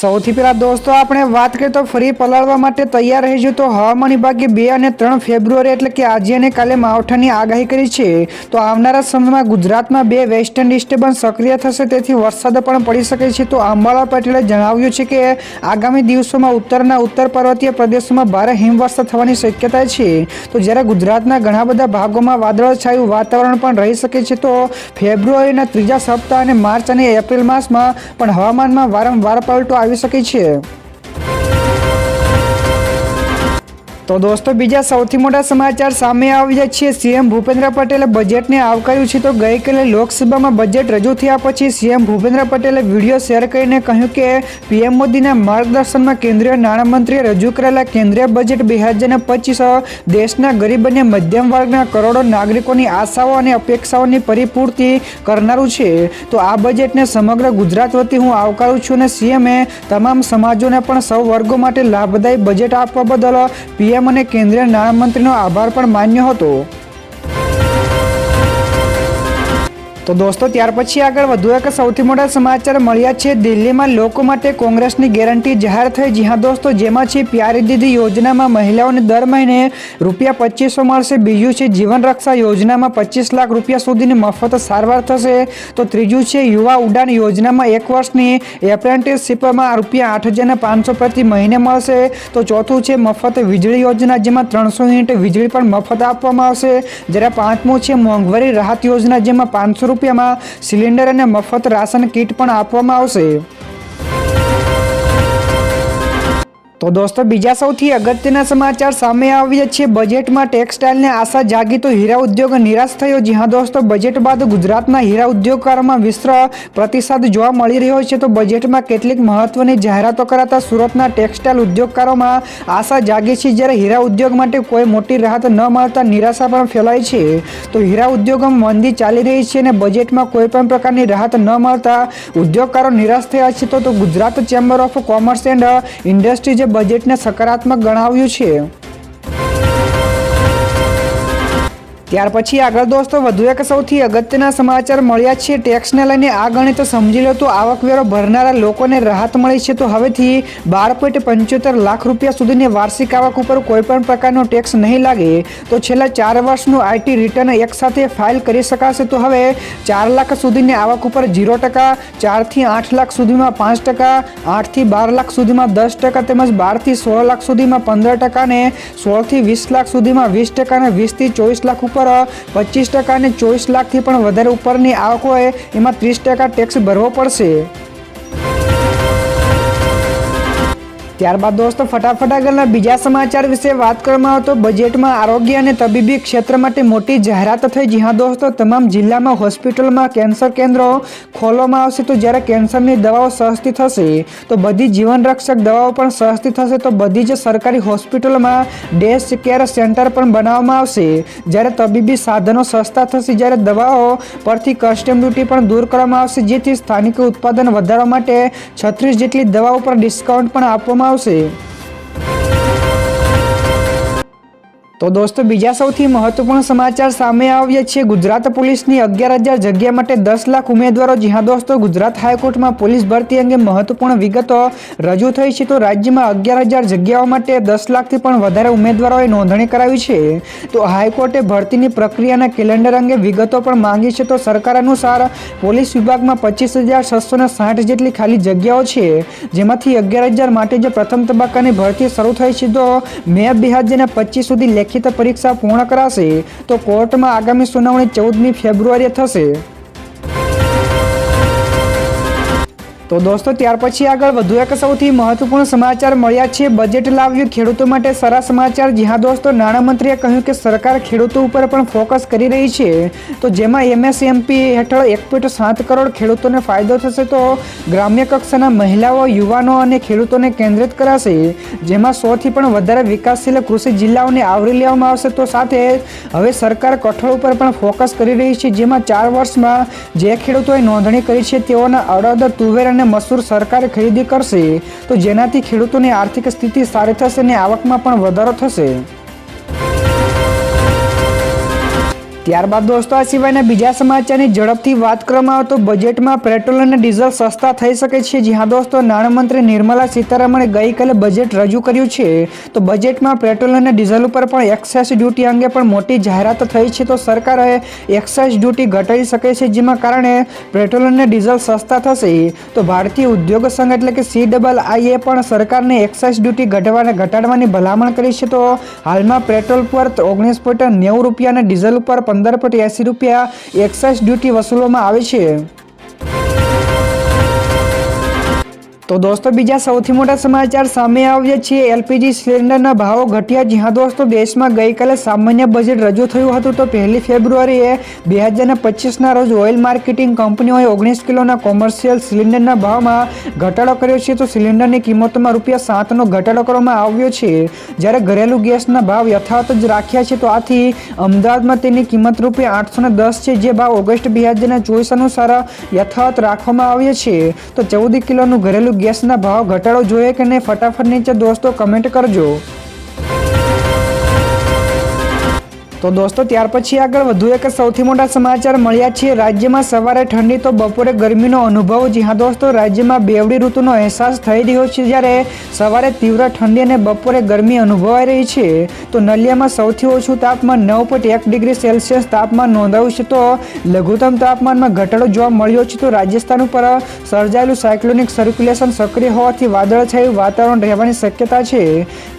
સૌથી પહેલાં દોસ્તો, આપણે વાત કરીએ તો ફરી પલાળવા માટે તૈયાર રહીશું. તો હવામાન વિભાગે બે અને ત્રણ ફેબ્રુઆરી એટલે કે આજે અને કાલે માવઠાની આગાહી કરી છે. તો આવનારા સમયમાં ગુજરાતમાં બે વેસ્ટર્ન ડિસ્ટર્બન્સ સક્રિય થશે, તેથી વરસાદ પણ પડી શકે છે. તો અંબાલા પટેલે જણાવ્યું છે કે આગામી દિવસોમાં ઉત્તરના ઉત્તર પર્વતીય પ્રદેશોમાં ભારે હિમવર્ષા થવાની શક્યતા છે. તો જ્યારે ગુજરાતના ઘણા બધા ભાગોમાં વાદળછાયું વાતાવરણ પણ રહી શકે છે, તો ફેબ્રુઆરીના ત્રીજા સપ્તાહ અને માર્ચ અને એપ્રિલ માસમાં પણ હવામાનમાં વારંવાર પલટો આવી શકે છે. તો દોસ્તો, બીજા સૌથી મોટા સમાચાર સામે આવ્યા છે. સીએમ ભૂપેન્દ્ર પટેલે બજેટને આવકાર્યું છે તો ગઈકાલે લોકસભામાં બજેટ રજૂ થયા પછી સીએમ ભૂપેન્દ્ર પટેલે વીડિયો શેર કરીને કહ્યું કે પીએમ મોદીના માર્ગદર્શનમાં કેન્દ્રીય નાણામંત્રીએ રજૂ કરેલા કેન્દ્રીય બજેટ બે હજાર પચીસ દેશના ગરીબ અને મધ્યમ વર્ગના કરોડો નાગરિકોની આશાઓ અને અપેક્ષાઓની પરિપૂર્તિ કરનારું છે. તો આ બજેટને સમગ્ર ગુજરાત વતી હું આવકારું છું અને સીએમએ તમામ સમાજોને પણ સૌ વર્ગો માટે લાભદાયી બજેટ આપવા બદલ પીએમ અને કેન્દ્રીય નાણામંત્રીનો આભાર પણ માન્યો હતો. તો દોસ્તો, ત્યાર પછી આગળ વધુ એક સૌથી મોટા સમાચાર મળ્યા છે. દિલ્હીમાં લોકો માટે કોંગ્રેસની ગેરંટી જાહેર થઈ. જી હા દોસ્તો, જેમાં છે, પ્યારી દીદી યોજનામાં મહિલાઓને દર મહિને રૂપિયા પચીસો મળશે. બીજું છે, જીવન રક્ષા યોજનામાં પચીસ લાખ રૂપિયા સુધીની મફત સારવાર થશે. તો ત્રીજું છે, યુવા ઉડાન યોજનામાં એક વર્ષની એપ્રેન્ટિસશીપમાં રૂપિયા આઠ હજારના પાંચસો પ્રતિ મહિને મળશે. તો ચોથું છે, મફત વીજળી યોજના, જેમાં ત્રણસો યુનિટ વીજળી પણ મફત આપવામાં આવશે. જ્યારે પાંચમું છે, મોંઘવારી રાહત યોજના, જેમાં પાંચસો રૂપિયામાં સિલિન્ડર અને મફત રાશન કીટ પણ આપવામાં આવશે. તો દોસ્તો, બીજા સૌથી અગત્યના સમાચાર સામે આવ્યા છે. બજેટમાં ટેક્સટાઇલને આશા જાગી તો હીરા ઉદ્યોગ નિરાશ થયો જી હા દોસ્તો, બજેટ બાદ ગુજરાતના હીરા ઉદ્યોગકારોમાં વિશ્વ પ્રતિસાદ જોવા મળી રહ્યો છે. તો બજેટમાં કેટલીક મહત્વની જાહેરાતો કરાતા સુરતના ટેક્સટાઇલ ઉદ્યોગકારોમાં આશા જાગી છે. જ્યારે હીરા ઉદ્યોગ માટે કોઈ મોટી રાહત ન મળતા નિરાશા પણ ફેલાય છે. તો હીરા ઉદ્યોગમાં મંદી ચાલી રહી છે અને બજેટમાં કોઈ પણ પ્રકારની રાહત ન મળતા ઉદ્યોગકારો નિરાશ થયા છે. તો Gujarat chamber of commerce and ઇન્ડસ્ટ્રીઝે બજેટને સકારાત્મક ગણાવ્યું છે. ત્યાર પછી આગળ દોસ્તો, વધુ એક સૌથી અગત્યના સમાચાર મળ્યા છે. ટેક્સને લઈને આ ગણિત સમજી લો તો આવકવેરો ભરનારા લોકોને રાહત મળી છે. તો હવેથી બાર પોઈન્ટ પંચોતેર લાખ રૂપિયા સુધીની વાર્ષિક આવક ઉપર કોઈપણ પ્રકારનો ટેક્સ નહીં લાગે. તો છેલ્લા ચાર વર્ષનું આઈટી રિટર્ન એકસાથે ફાઇલ કરી શકાશે. તો હવે ચાર લાખ સુધીની આવક ઉપર ઝીરો ટકા, ચારથી આઠ લાખ સુધીમાં પાંચ ટકા, આઠથી બાર લાખ સુધીમાં દસ ટકા તેમજ બારથી સોળ લાખ સુધીમાં પંદર ટકા ને સોળથી વીસ લાખ સુધીમાં વીસ ટકા અને વીસથી ચોવીસ લાખ ઉપર પચીસ ટકા અને ચોવીસ લાખથી પણ વધારે ઉપરની આવક હોય, એમાં ત્રીસ ટકા ટેક્સ ભરવો પડશે. ત્યારબાદ દોસ્તો, ફટાફટ આગળના બીજા સમાચાર વિશે વાત કરવામાં આવે તો બજેટમાં આરોગ્ય અને તબીબી ક્ષેત્ર માટે મોટી જાહેરાત થઈ. જી હા દોસ્તો, તમામ જિલ્લામાં હોસ્પિટલમાં કેન્સર કેન્દ્રો ખોલવામાં આવશે તો જ્યારે કેન્સરની દવાઓ સસ્તી થશે, તો બધી જીવનરક્ષક દવાઓ પણ સસ્તી થશે, તો બધી જ સરકારી હોસ્પિટલોમાં ડેસ કેર સેન્ટર પણ બનાવવામાં આવશે. જ્યારે તબીબી સાધનો સસ્તા થશે, જ્યારે દવાઓ પરથી કસ્ટમ ડ્યુટી પણ દૂર કરવામાં આવશે, જેથી સ્થાનિક ઉત્પાદન વધારવા માટે છત્રીસ જેટલી દવાઓ પર ડિસ્કાઉન્ટ પણ આપવામાં આવશે તો દોસ્તો, બીજા સૌથી મહત્વપૂર્ણ સમાચાર સામે આવ્યા છે. ગુજરાત પોલીસની અગિયાર હજાર જગ્યા માટે દસ લાખ ઉમેદવારો જી હા દોસ્તો, ગુજરાત હાઈકોર્ટમાં પોલીસ ભરતી અંગે મહત્વપૂર્ણ વિગતો રજૂ થઈ છે, તો રાજ્યમાં અગિયાર હજાર જગ્યાઓ માટે દસ લાખથી પણ વધારે ઉમેદવારોએ નોંધણી કરાવી છે. તો હાઈકોર્ટે ભરતીની પ્રક્રિયાના કેલેન્ડર અંગે વિગતો પણ માંગી છે, તો સરકાર અનુસાર પોલીસ વિભાગમાં પચીસ હજાર છસોને સાઠ જેટલી ખાલી જગ્યાઓ છે, જેમાંથી અગિયાર હજાર માટે જે પ્રથમ તબક્કાની ભરતી શરૂ થઈ છે. તો મે બે હજાર પચીસ સુધી લેખિત પરીક્ષા પૂર્ણ કરાશે તો કોર્ટમાં આગામી સુનાવણી ચૌદમી ફેબ્રુઆરીએ થશે. તો દોસ્તો, ત્યાર પછી આગળ વધુ એક સૌથી મહત્વપૂર્ણ સમાચાર મળ્યા છે. બજેટ લાવ્યું ખેડૂતો માટે સારા સમાચાર. જ્યાં દોસ્તો, નાણામંત્રીએ કહ્યું કે સરકાર ખેડૂતો ઉપર પણ ફોકસ કરી રહી છે. તો જેમાં એમએસએમપી હેઠળ એક પોઈન્ટ સાત કરોડ ખેડૂતોને ફાયદો થશે તો ગ્રામ્ય કક્ષાના મહિલાઓ, યુવાનો અને ખેડૂતોને કેન્દ્રિત કરાશે. જેમાં સોથી પણ વધારે વિકાસશીલ કૃષિ જિલ્લાઓને આવરી લેવામાં આવશે તો સાથે હવે સરકાર કઠોળ ઉપર પણ ફોકસ કરી રહી છે. જેમાં ચાર વર્ષમાં જે ખેડૂતોએ નોંધણી કરી છે, તેઓના અડદ, તુવેર અને અને મસૂર સરકારે ખરીદી કરશે, તો જેનાથી ખેડૂતોની આર્થિક સ્થિતિ સારી થશે અને આવકમાં પણ વધારો થશે? ત્યારબાદ દોસ્તો, આ સિવાયના બીજા સમાચારની ઝડપથી વાત કરવામાં આવે તો બજેટમાં પેટ્રોલ અને ડીઝલ સસ્તા થઈ શકે છે. જી હા દોસ્તો, નાણામંત્રી નિર્મલા સીતારામણે ગઈકાલે બજેટ રજૂ કર્યું છે. તો બજેટમાં પેટ્રોલ અને ડીઝલ ઉપર પણ એક્સાઇઝ ડ્યુટી અંગે પણ મોટી જાહેરાત થઈ છે. તો સરકારે એક્સાઇઝ ડ્યુટી ઘટાડી શકે છે, જેમાં કારણે પેટ્રોલ અને ડીઝલ સસ્તા થશે. તો ભારતીય ઉદ્યોગ સંઘ એટલે કે સી ડબલ આઈએ પણ સરકારને એક્સાઇઝ ડ્યુટી ઘટવાને ઘટાડવાની ભલામણ કરી છે. તો હાલમાં પેટ્રોલ પર ઓગણીસ પોઈન્ટ નેવું રૂપિયા અને ડીઝલ ઉપર પંદર રૂપિયા એક્સાઇઝ ડ્યુટી વસૂલવામાં આવે છે. તો દોસ્તો, બીજા સૌથી મોટા સમાચાર સામે આવ્યા છે. એલપીજી સિલિન્ડરના ભાવો ઘટ્યા. જ્યાં દોસ્તો, દેશમાં ગઈકાલે સામાન્ય બજેટ રજૂ થયું હતું તો પહેલી ફેબ્રુઆરીએ બે હજારના પચીસના રોજ ઓઇલ માર્કેટિંગ કંપનીઓએ ઓગણીસ કિલોના કોમર્શિયલ સિલિન્ડરના ભાવમાં ઘટાડો કર્યો છે. તો સિલિન્ડરની કિંમતોમાં રૂપિયા સાતનો ઘટાડો કરવામાં આવ્યો છે. જ્યારે ઘરેલું ગેસના ભાવ યથાવત જ રાખ્યા છે, તો આથી અમદાવાદમાં તેની કિંમત રૂપિયા આઠસોને દસ છે, જે ભાવ ઓગસ્ટ બે હજારના ચોવીસ અનુસાર યથાવત રાખવામાં આવ્યો છે. તો ચૌદ કિલોનું ઘરેલું ગેસના ભાવ ઘટાડો જોઈએ કે નહીં? ફટાફટ નીચે દોસ્તો કમેન્ટ કરજો. તો દોસ્તો, ત્યાર પછી આગળ વધુ એક સૌથી મોટા સમાચાર મળ્યા છે. રાજ્યમાં સવારે ઠંડી તો બપોરે ગરમીનો અનુભવ. જી હા દોસ્તો, રાજ્યમાં બેવડી ઋતુનો અહેસાસ થઈ રહ્યો છે જ્યારે સવારે તીવ્ર ઠંડી અને બપોરે ગરમી અનુભવાઈ રહી છે. તો નલિયામાં સૌથી ઓછું તાપમાન નવ પોઈન્ટ એક ડિગ્રી સેલ્સિયસ તાપમાન નોંધાયું છે. તો લઘુત્તમ તાપમાનમાં ઘટાડો જોવા મળ્યો છે. તો રાજસ્થાન ઉપર સર્જાયેલું સાયક્લોનિક સર્ક્યુલેશન સક્રિય હોવાથી વાદળછાયું વાતાવરણ રહેવાની શક્યતા છે.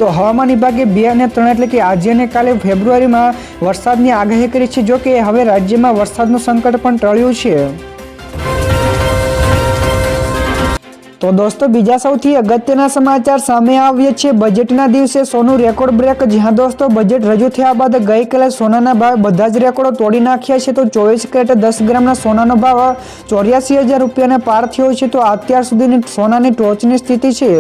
તો હવામાન વિભાગે બે અને ત્રણ એટલે કે આજે અને કાલે ફેબ્રુઆરીમાં વરસાદની આગાહી કરી છે જોકે હવે રાજ્યમાં વરસાદનું સંકટ પણ ટળ્યું છે. તો દોસ્તો, બીજા સૌથી અગત્યના સમાચાર સામે આવ્યા છે. બજેટના દિવસે સોનું રેકોર્ડ બ્રેક. જ્યાં દોસ્તો, બજેટ રજૂ થયા બાદ ગઈકાલે સોનાના ભાવ બધા જ રેકોર્ડો તોડી નાખ્યા છે. તો ચોવીસ કેરેટ દસ ગ્રામના સોનાનો ભાવ ચોર્યાસી હજાર રૂપિયાને પાર થયો છે. તો અત્યાર સુધીની સોનાની ટોચની સ્થિતિ છે.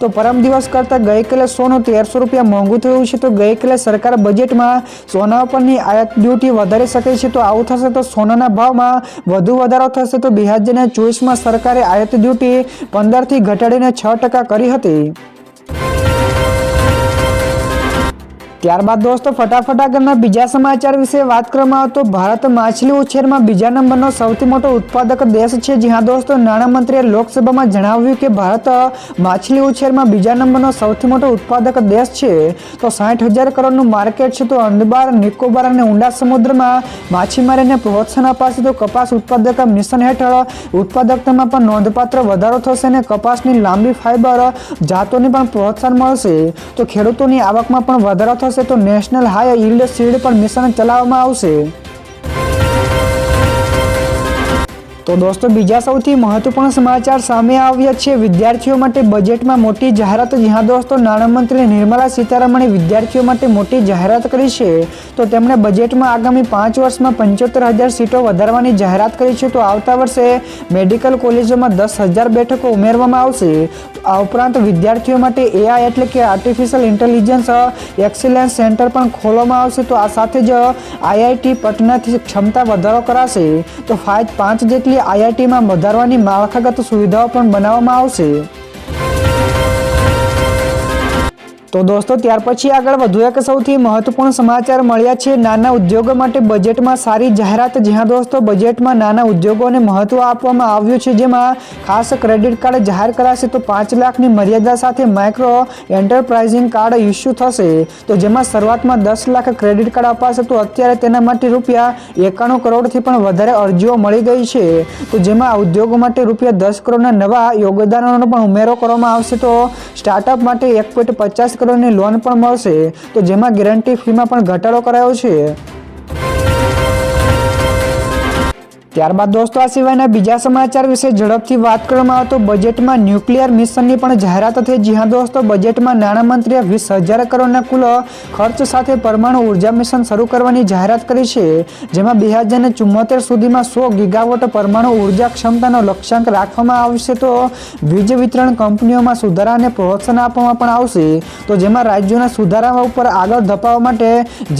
તો પરમ દિવસ કરતાં ગઈકાલે સોનું તેરસો રૂપિયા મોંઘું થયું છે. તો ગઈકાલે સરકાર બજેટમાં સોના ઉપરની આયાત ડ્યુટી વધારી શકે છે. તો આવું થશે તો સોનાના ભાવમાં વધુ વધારો થશે. તો બે હજાર ચોવીસમાં સરકારે આયાત ડ્યુટી પંદરથી ઘટાડીને છ ટકા કરી હતી. ત્યારબાદ દોસ્તો, ફટાફટ આગળના બીજા સમાચાર વિશે વાત કરવામાં આવે તો ભારત માછલી ઉછેરમાં બીજા નંબરનો સૌથી મોટો ઉત્પાદક દેશ છે. જ્યાં દોસ્તો, નાણામંત્રીએ લોકસભામાં જણાવ્યું કે ભારત માછલી ઉછેરમાં બીજા નંબરનો સૌથી મોટો ઉત્પાદક દેશ છે. તો સાઠ હજાર કરોડનું માર્કેટ છે. તો અંદબાર, નિકોબાર અને ઊંડા સમુદ્રમાં માછીમારીને પ્રોત્સાહન અપાશે તો કપાસ ઉત્પાદક મિશન હેઠળ ઉત્પાદકતામાં પણ નોંધપાત્ર વધારો થશે અને કપાસની લાંબી ફાઇબર જાતોને પણ પ્રોત્સાહન મળશે. તો ખેડૂતોની આવકમાં પણ વધારો થશે. થશે તો નેશનલ હાઈ યીલ્ડ સીડ પણ મિશન ચલાવવામાં આવશે. તો દોસ્તો, બીજા સૌથી મહત્વપૂર્ણ સમાચાર સામે આવ્યા છે. વિદ્યાર્થીઓ માટે બજેટમાં મોટી જાહેરાત, જ્યાં દોસ્તો નાણામંત્રી નિર્મલા સીતારમણે વિદ્યાર્થીઓ માટે મોટી જાહેરાત કરી છે. તો તેમણે બજેટમાં આગામી પાંચ વર્ષમાં પંચોતેર હજાર સીટો વધારવાની જાહેરાત કરી છે. તો આવતા વર્ષે મેડિકલ કોલેજોમાં દસ હજાર બેઠકો ઉમેરવામાં આવશે. આ ઉપરાંત વિદ્યાર્થીઓ માટે એઆઈ એટલે કે આર્ટિફિશિયલ ઇન્ટેલિજન્સ એક્સિલન્સ સેન્ટર પણ ખોલવામાં આવશે. તો આ સાથે જ આઈઆઈટી પટનાથી ક્ષમતા વધારો કરાશે. તો ફાઇવ પાંચ જેટલી આઈઆઈટીમાં વધારવાની માળખાગત સુવિધાઓ પણ બનાવવામાં આવશે. તો દોસ્તો, ત્યાર પછી આગળ વધુ એક સૌથી મહત્વપૂર્ણ સમાચાર મળ્યા છે. નાના ઉદ્યોગો માટે બજેટમાં સારી જાહેરાત. જ્યાં દોસ્તો, બજેટમાં નાના ઉદ્યોગોને મહત્વ આપવામાં આવ્યું છે. જેમાં ખાસ ક્રેડિટ કાર્ડ જાહેર કરાશે તો પાંચ લાખની મર્યાદા સાથે માઇક્રો એન્ટરપ્રાઇઝિંગ કાર્ડ ઇસ્યુ થશે. તો જેમાં શરૂઆતમાં દસ લાખ ક્રેડિટ કાર્ડ અપાશે તો અત્યારે તેના માટે રૂપિયા એકાણું કરોડથી પણ વધારે અરજીઓ મળી ગઈ છે. તો જેમાં ઉદ્યોગો માટે રૂપિયા દસ કરોડના નવા યોગદાનોનો પણ ઉમેરો કરવામાં આવશે. તો સ્ટાર્ટઅપ માટે એક પોઈન્ટ પચાસ કરોડની લોન પણ મળશે. તો જેમાં ગેરંટી ફીમાં પણ ઘટાડો કરાયો છે. ત્યારબાદ દોસ્તો, આ સિવાયના બીજા સમાચાર વિશે ઝડપથી વાત કરવામાં આવે તો બજેટમાં ન્યુક્લિયર મિશનની પણ જાહેરાત થઈ જી હા દોસ્તો, બજેટમાં નાણામંત્રીએ વીસ હજાર કરોડના કુલ ખર્ચ સાથે પરમાણુ ઊર્જા મિશન શરૂ કરવાની જાહેરાત કરી છે, જેમાં બે હજાર ચુમ્મોતેર સુધીમાં સો ગીગાવોટ પરમાણુ ઊર્જા ક્ષમતાનો લક્ષ્યાંક રાખવામાં આવશે તો વીજ વિતરણ કંપનીઓમાં સુધારાને પ્રોત્સાહન આપવામાં પણ આવશે. તો જેમાં રાજ્યોના સુધારા ઉપર આગળ ધપાવવા માટે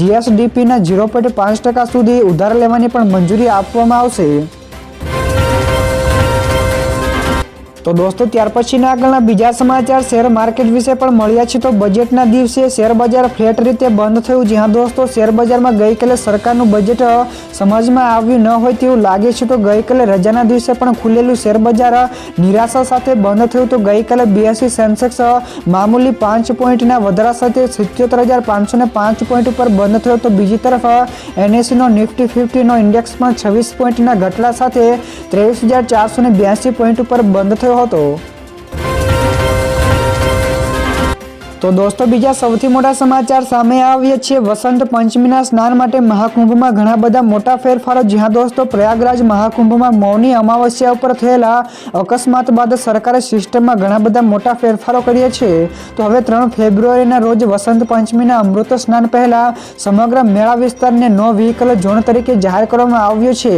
જીએસડીપીના ઝીરો પોઈન્ટ પાંચ ટકા સુધી ઉધાર લેવાની પણ મંજૂરી આપવામાં આવશે. 谁 તો દોસ્તો, ત્યાર પછીના આગળના બીજા સમાચાર શેર માર્કેટ વિશે પણ મળ્યા છે. તો બજેટના દિવસે શેર બજાર ફ્લેટ રીતે બંધ થયું. જ્યાં દોસ્તો શેર બજારમાં ગઈકાલે સરકારનું બજેટ સમજમાં આવ્યું ન હોય તેવું લાગે છે. તો ગઈકાલે રજાના દિવસે પણ ખુલેલું શેર બજાર નિરાશા સાથે બંધ થયું. તો ગઈકાલે બ્યાસી સેન્સેક્સ મામૂલી પાંચ પોઈન્ટના વધારા સાથે સિત્યોતેર હજાર પાંચસો પાંચ પોઈન્ટ ઉપર બંધ થયો. તો બીજી તરફ એનએસસીનો નિફ્ટી ફિફ્ટીનો ઇન્ડેક્સ પણ છવ્વીસ પોઈન્ટના ઘટલા સાથે ત્રેવીસ હજાર ચારસો બ્યાસી પોઈન્ટ ઉપર બંધ થયો હતો તો દોસ્તો, બીજા સૌથી મોટા સમાચાર સામે આવ્યા છે વસંત પંચમીના સ્નાન માટે મહાકુંભમાં ઘણા બધા મોટા ફેરફારો. જ્યાં દોસ્તો, પ્રયાગરાજ મહાકુંભમાં મૌની અમાવસ્યા ઉપર થયેલા અકસ્માત બાદ સરકારે સિસ્ટમમાં ઘણા બધા મોટા ફેરફારો કર્યા છે તો હવે ત્રણ ફેબ્રુઆરીના રોજ વસંત પંચમીના અમૃત સ્નાન પહેલાં સમગ્ર મેળા વિસ્તારને નો વ્હીકલ ઝોન તરીકે જાહેર કરવામાં આવ્યો છે.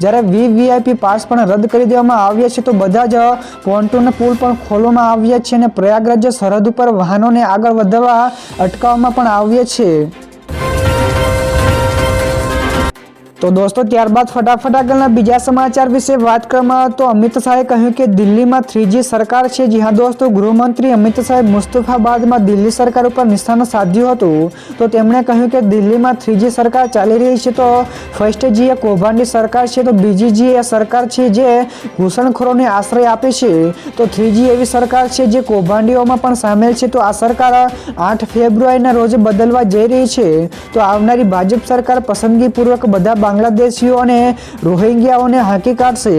જ્યારે વીવીઆઈપી પાસ પણ રદ કરી દેવામાં આવ્યા છે. તો બધા જ પોન્ટુન પુલ પણ ખોલવામાં આવ્યા છે અને પ્રયાગરાજ સરહદ ઉપર વાહનોને આગળ વધવા અટકાવવામાં પણ આવ્યા છે તો દોસ્તો, ત્યારબાદ ફટાફટ આગળના બીજા સમાચાર વિશે વાત કરવામાં તો અમિત શાહે કહ્યું કે દિલ્હીમાં થ્રીજી સરકાર છે. જી દોસ્તો, ગૃહમંત્રી અમિત શાહે મુસ્તફાબાદમાં દિલ્હી સરકાર ઉપર નિશાન સાધ્યું હતું. તો તેમણે કહ્યું કે દિલ્હીમાં થ્રીજી સરકાર ચાલી રહી છે તો ફર્સ્ટ જી એ કૌભાંડી સરકાર છે તો બીજી જી એ સરકાર છે જે ઘૂસણખોરોને આશ્રય આપે છે. તો થ્રીજી એવી સરકાર છે જે કૌભાંડીઓમાં પણ સામેલ છે. તો આ સરકાર આઠ ફેબ્રુઆરીના રોજ બદલવા જઈ રહી છે. તો આવનારી ભાજપ સરકાર પસંદગીપૂર્વક બધા બાંગ્લાદેશીઓ અને રોહિંગ્યાઓને હાંકી કાઢશે.